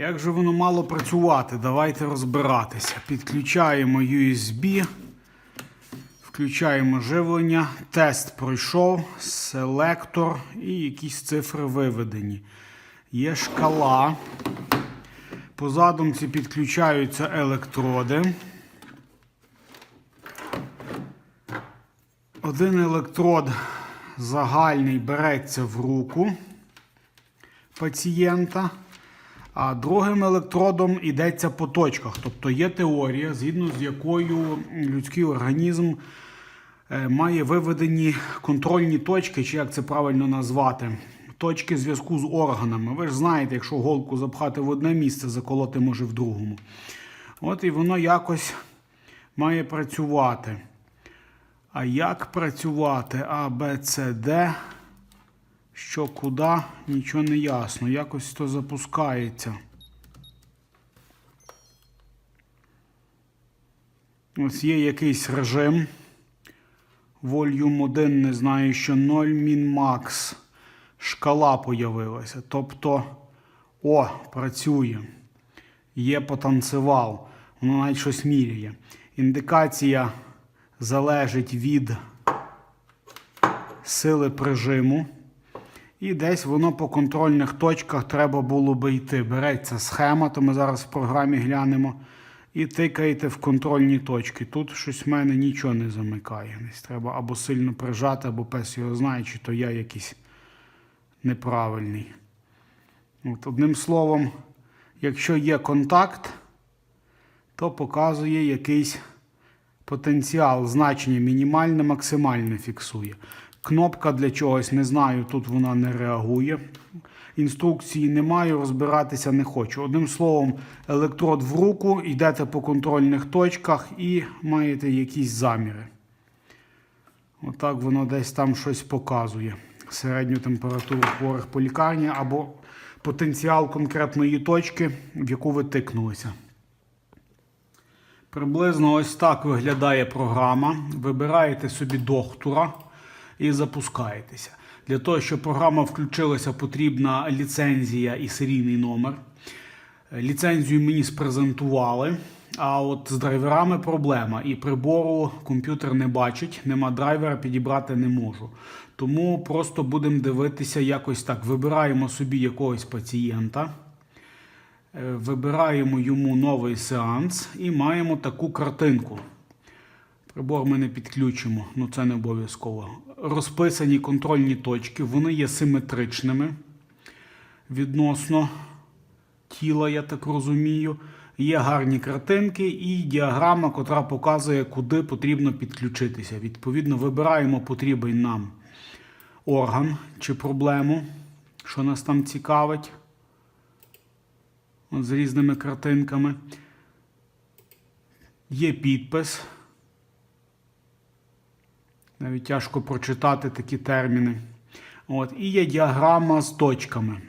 Як же воно мало працювати? Давайте розбиратися. Підключаємо USB, включаємо живлення, тест пройшов, селектор і якісь цифри виведені. Є шкала. По задумці підключаються електроди. Один електрод загальний береться в руку пацієнта, а другим електродом йдеться по точках. Тобто є теорія, згідно з якою людський організм е, має виведені контрольні точки, чи як це правильно назвати, точки зв'язку з органами. Ви ж знаєте, якщо голку запхати в одне місце, заколоти може в другому. От і воно якось має працювати. А як працювати А, Б, С, Д? Що куди, нічого не ясно. Якось то запускається. Ось є якийсь режим. Volume 1, не знаю, що 0 min-max. Шкала появилася. Тобто, о, працює. Є потанцював. Воно навіть щось міряє. Індикація залежить від сили прижиму. І десь воно по контрольних точках треба було би йти. Береться схема, то ми зараз в програмі глянемо. І тикаєте в контрольні точки. Тут щось в мене нічого не замикає. Десь треба або сильно прижати, або пес його знає, чи то я якийсь неправильний. От, одним словом, якщо є контакт, то показує якийсь потенціал, значення мінімальне, максимальне фіксує. Кнопка для чогось не знаю, тут вона не реагує. Інструкції не маю, розбиратися не хочу. Одним словом, електрод в руку, йдете по контрольних точках і маєте якісь заміри. Отак воно десь там щось показує. Середню температуру хворих по лікарні або потенціал конкретної точки, в яку ви тикнулися. Приблизно ось так виглядає програма. Вибираєте собі доктора і запускаєтеся. Для того, щоб програма включилася, потрібна ліцензія і серійний номер. Ліцензію мені спрезентували, а от з драйверами проблема. І прибору комп'ютер не бачить, нема драйвера, підібрати не можу. Тому просто будемо дивитися якось так. Вибираємо собі якогось пацієнта. Е, Вибираємо йому новий сеанс і маємо таку картинку. Прибор ми не підключимо, ну це не обов'язково. Розписані контрольні точки, вони є симетричними відносно тіла, я так розумію. Є гарні картинки і діаграма, котра показує, куди потрібно підключитися. Відповідно, вибираємо потрібен нам орган чи проблему, що нас там цікавить. От з різними картинками. Є підпис. Навіть тяжко прочитати такі терміни. От. І є діаграма з точками.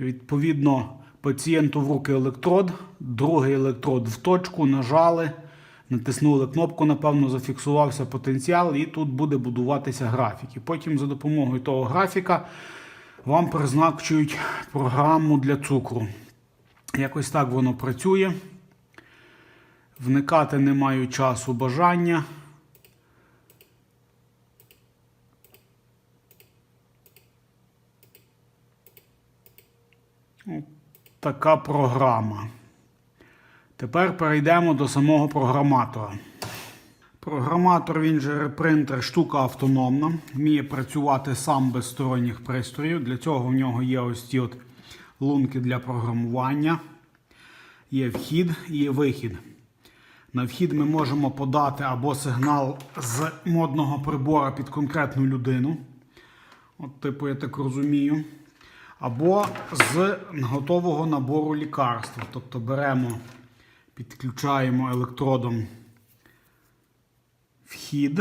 Відповідно, пацієнту в руки електрод, другий електрод в точку, нажали, натиснули кнопку, напевно, зафіксувався потенціал, і тут буде будуватися графік. І потім за допомогою того графіка вам призначують програму для цукру. Якось так воно працює. Вникати не маю часу бажання. Така програма. Тепер перейдемо до самого програматора. Програматор, він же репринтер, штука автономна, вміє працювати сам без сторонніх пристроїв. Для цього в нього є ось ці от лунки для програмування. Є вхід і є вихід. На вхід ми можемо подати або сигнал з модного прибора під конкретну людину. От, типу, я так розумію. Або з готового набору лікарств. Тобто беремо, підключаємо електродом вхід.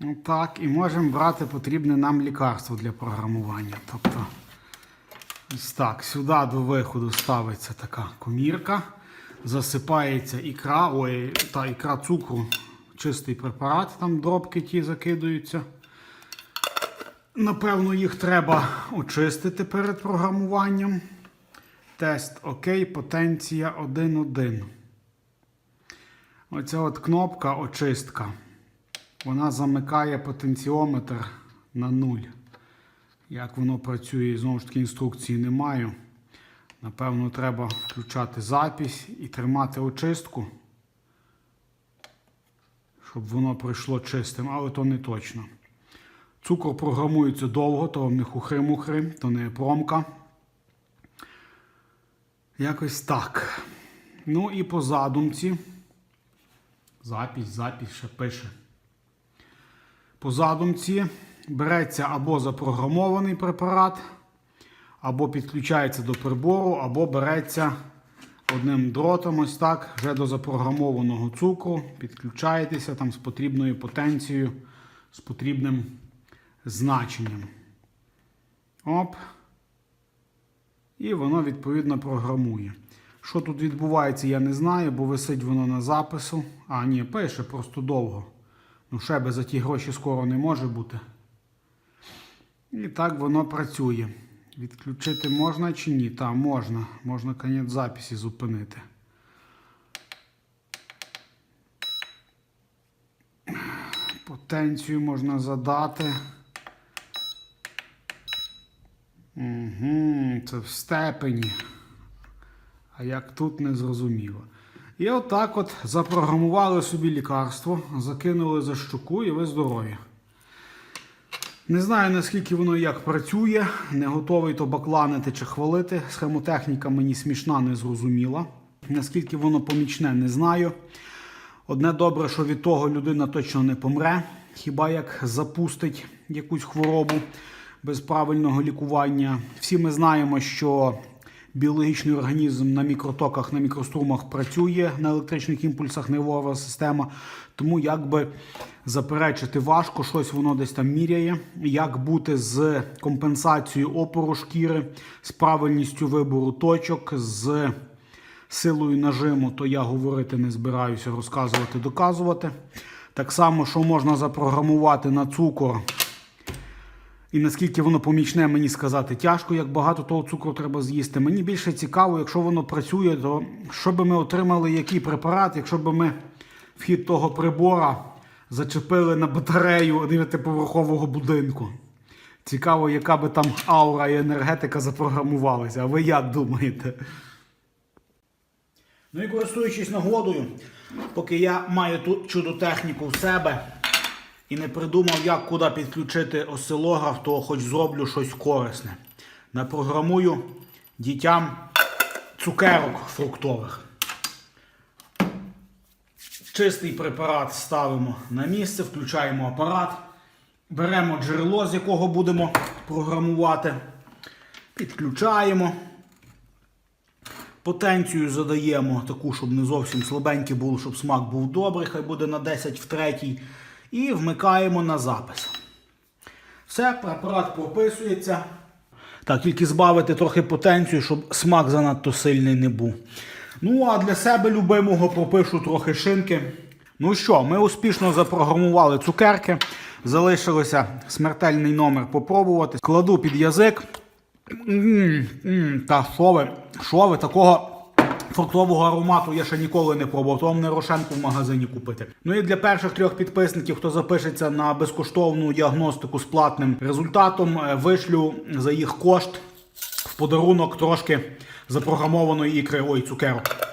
Отак, і можемо брати потрібне нам лікарство для програмування. Тобто, так, сюди до виходу ставиться така комірка, засипається ікра, ой, та ікра цукру, чистий препарат, там дробки ті закидаються. Напевно, їх треба очистити перед програмуванням. Тест ОК, потенція 1.1. Оця от кнопка очистка. Вона замикає потенціометр на 0. Як воно працює, знову ж таки, інструкції не маю. Напевно, треба включати запись і тримати очистку, щоб воно пройшло чистим, але то не точно. Цукор програмується довго, то не хухри-мухри, то не промка. Якось так. Ну і по задумці. Запись, запись ще пише. По задумці береться або запрограмований препарат, або підключається до прибору, або береться одним дротом, ось так, вже до запрограмованого цукру, підключаєтеся там з потрібною потенцією, з потрібним значенням. Оп. І воно відповідно програмує. Що тут відбувається, я не знаю, бо висить воно на запису. А, ні, пише просто довго. Ну, ще би за ті гроші скоро не може бути. І так воно працює. Відключити можна чи ні? Так, можна. Можна конець записі зупинити. Потенцію можна задати. Угу, це в степені. А як тут не зрозуміло. І отак от запрограмували собі лікарство, закинули за щуку і ви здорові. Не знаю, наскільки воно як працює, не готовий то бакланити чи хвалити. Схемотехніка мені смішна, не зрозуміла. Наскільки воно помічне, не знаю. Одне добре, що від того людина точно не помре, хіба як запустить якусь хворобу без правильного лікування. Всі ми знаємо, що біологічний організм на мікротоках, на мікрострумах працює на електричних імпульсах, нервова система. Тому якби заперечити важко, щось воно десь там міряє. Як бути з компенсацією опору шкіри, з правильністю вибору точок, з силою нажиму, то я говорити не збираюся, розказувати, доказувати. Так само, що можна запрограмувати на цукор. І наскільки воно помічне, мені сказати тяжко, як багато того цукру треба з'їсти. Мені більше цікаво, якщо воно працює, то що би ми отримали який препарат, якщо б ми вхід того прибора зачепили на батарею дев'ятиповерхового будинку. Цікаво, яка би там аура і енергетика запрограмувалася. А ви як думаєте? Ну і користуючись нагодою, поки я маю тут чудо-техніку в себе і не придумав, як куди підключити осцилограф, то хоч зроблю щось корисне. Напрограмую дітям цукерок фруктових. Чистий препарат ставимо на місце, включаємо апарат, беремо джерело, з якого будемо програмувати, підключаємо. Потенцію задаємо таку, щоб не зовсім слабенький було, щоб смак був добрий, хай буде на 10 в третій. І вмикаємо на запис. Все, препарат прописується. Так, тільки збавити трохи потенцію, щоб смак занадто сильний не був. Ну, а для себе любимого пропишу трохи шинки. Ну що, ми успішно запрограмували цукерки. Залишилося смертельний номер попробувати. Кладу під язик. М-м-м, Та що ви, що ви, такого фруктового аромату я ще ніколи не пробував, то вам не рошенку в магазині купити. Ну і для перших трьох підписників, хто запишеться на безкоштовну діагностику з платним результатом, е, вишлю за їх кошт в подарунок трошки запрограмованої ікри ой, цукерок.